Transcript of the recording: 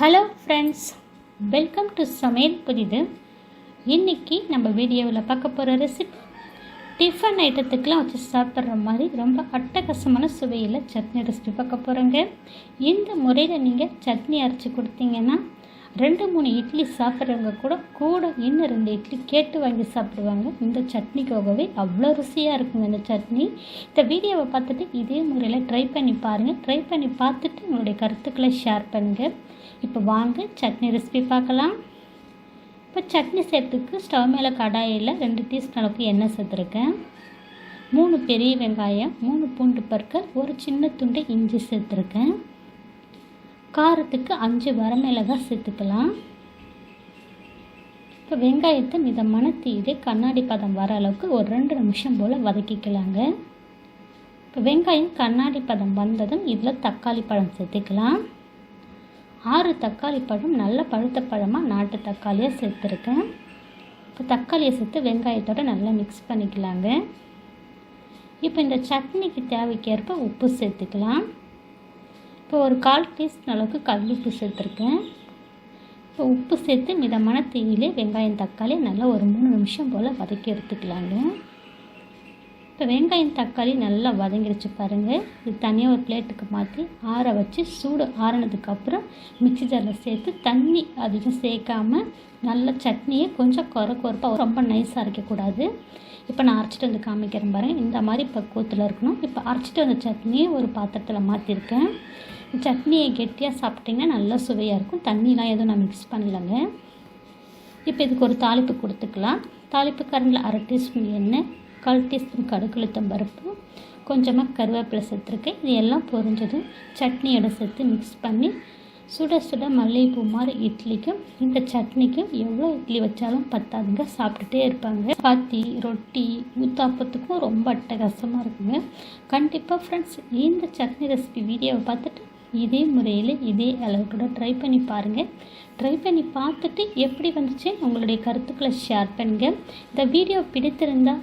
Hello friends welcome to சமையல் புதிது இன்றைக்கி நம்ம வீடியோவில் பார்க்க போகிற ரெசிபி டிஃபன் ஐட்டத்துக்கெலாம் வச்சு சாப்பிட்ற மாதிரி ரொம்ப அட்டகாசமான சுவையில் சட்னி ரெசிபி பார்க்க போகிறோங்க இந்த முறையில் நீங்கள் சட்னி அரைச்சி கொடுத்தீங்கன்னா ரெண்டு மூணு இட்லி சாப்பிட்றவங்க கூட கூட இன்னும் ரெண்டு இட்லி கேட்டு வாங்கி சாப்பிடுவாங்க. இந்த சட்னிக்காகவே அவ்வளோ ருசியாக இருக்குங்க இந்த சட்னி. இந்த வீடியோவை பார்த்துட்டு இதே முறையில் ட்ரை பண்ணி பாருங்கள் ட்ரை பண்ணி பார்த்துட்டு உங்களுடைய கருத்துக்களை ஷேர் பண்ணுங்கள் இப்போ வாங்க சட்னி ரெசிபி பார்க்கலாம். இப்போ சட்னி செய்கிறதுக்கு ஸ்டவ் மேலே கடாயில் ரெண்டு டீஸ்பூன் அளவுக்கு எண்ணெய் சேர்த்துருக்கேன். மூணு பெரிய வெங்காயம் மூணு பூண்டு பற்கள் ஒரு சின்ன துண்டு இஞ்சி சேர்த்துருக்கேன். காரத்துக்கு அஞ்சு வரமிளகாய் சேர்த்துக்கலாம். இப்போ வெங்காயத்தை மிதமான தீது கண்ணாடி பதம் வர அளவுக்கு ஒரு ரெண்டு நிமிஷம் போல் வதக்கிக்கலாங்க. இப்போ வெங்காயம் கண்ணாடி பதம் வந்ததும் இதில் தக்காளி பழம் சேர்த்துக்கலாம். ஆறு தக்காளி பழம் நல்ல பழுத்த பழமாக நாட்டு தக்காளியாக சேர்த்துருக்கேன். இப்போ தக்காளியை சேர்த்து வெங்காயத்தோடு நல்லா மிக்ஸ் பண்ணிக்கலாங்க. இப்போ இந்த சட்னிக்கு தேவைக்கேற்ப உப்பு சேர்த்துக்கலாம். இப்போ ஒரு கால் டீஸ்பூன் அளவுக்கு கல்லுப்பு சேர்த்துருக்கேன். இப்போ உப்பு சேர்த்து மிதமான தீயிலே வெங்காயம் தக்காளி நல்லா ஒரு மூணு நிமிஷம் போல் வதக்கி எடுத்துக்கலாங்க. இப்போ வெங்காயம் தக்காளி நல்லா வதங்கிடுச்சு பாருங்கள் இது தனியாக ஒரு பிளேட்டுக்கு மாற்றி ஆற வச்சு சூடு ஆறினதுக்கப்புறம் மிக்சி ஜாரில் சேர்த்து தண்ணி அதிகம் சேர்க்காமல் நல்ல சட்னியை கொஞ்சம் குறை குறைப்பாக ரொம்ப நைஸாக அரைக்கக்கூடாது இப்போ நான் அரைச்சிட்டு வந்து காமிக்கிறேன் பாருங்கள் இந்த மாதிரி பக்குவத்தில் இருக்கணும். இப்போ அரைச்சிட்டு வந்த சட்னியை ஒரு பாத்திரத்தில் மாற்றிருக்கேன் சட்னியை கெட்டியாக சாப்பிட்டிங்கன்னா நல்லா சுவையாக இருக்கும். தண்ணிலாம் எதுவும் நான் மிக்ஸ் பண்ணலைங்க. இப்போ இதுக்கு ஒரு தாளிப்பு கொடுத்துக்கலாம். தாளிப்பு கரண்டில் அரை டீஸ்பூன் எண்ணெய் கால் டீஸ்பூன் கடுக்குளுத்தம் பருப்பு கொஞ்சமாக கருவேப்பிலை சேர்த்துருக்கேன். இது எல்லாம் பொரிஞ்சதும் சட்னியோட சேர்த்து மிக்ஸ் பண்ணி சுட சுட மல்லிகைப்பூ மாதிரி இட்லிக்கும் இந்த சட்னிக்கும் எவ்வளோ இட்லி வச்சாலும் பத்தாதுங்க சாப்பிட்டுட்டே இருப்பாங்க. சப்பாத்தி ரொட்டி ஊத்தாப்பத்துக்கும் ரொம்ப அட்டகாசமாக இருக்குங்க. கண்டிப்பாக ஃப்ரெண்ட்ஸ் இந்த சட்னி ரெசிபி வீடியோவை பார்த்துட்டு இதே முறையில் இதே அளவுக்கு ட்ரை பண்ணி பாருங்கள் ட்ரை பண்ணி பார்த்துட்டு எப்படி வந்துச்சு? உங்களுடைய கருத்துக்களை ஷேர் பண்ணுங்கள் இந்த வீடியோ பிடித்திருந்தால்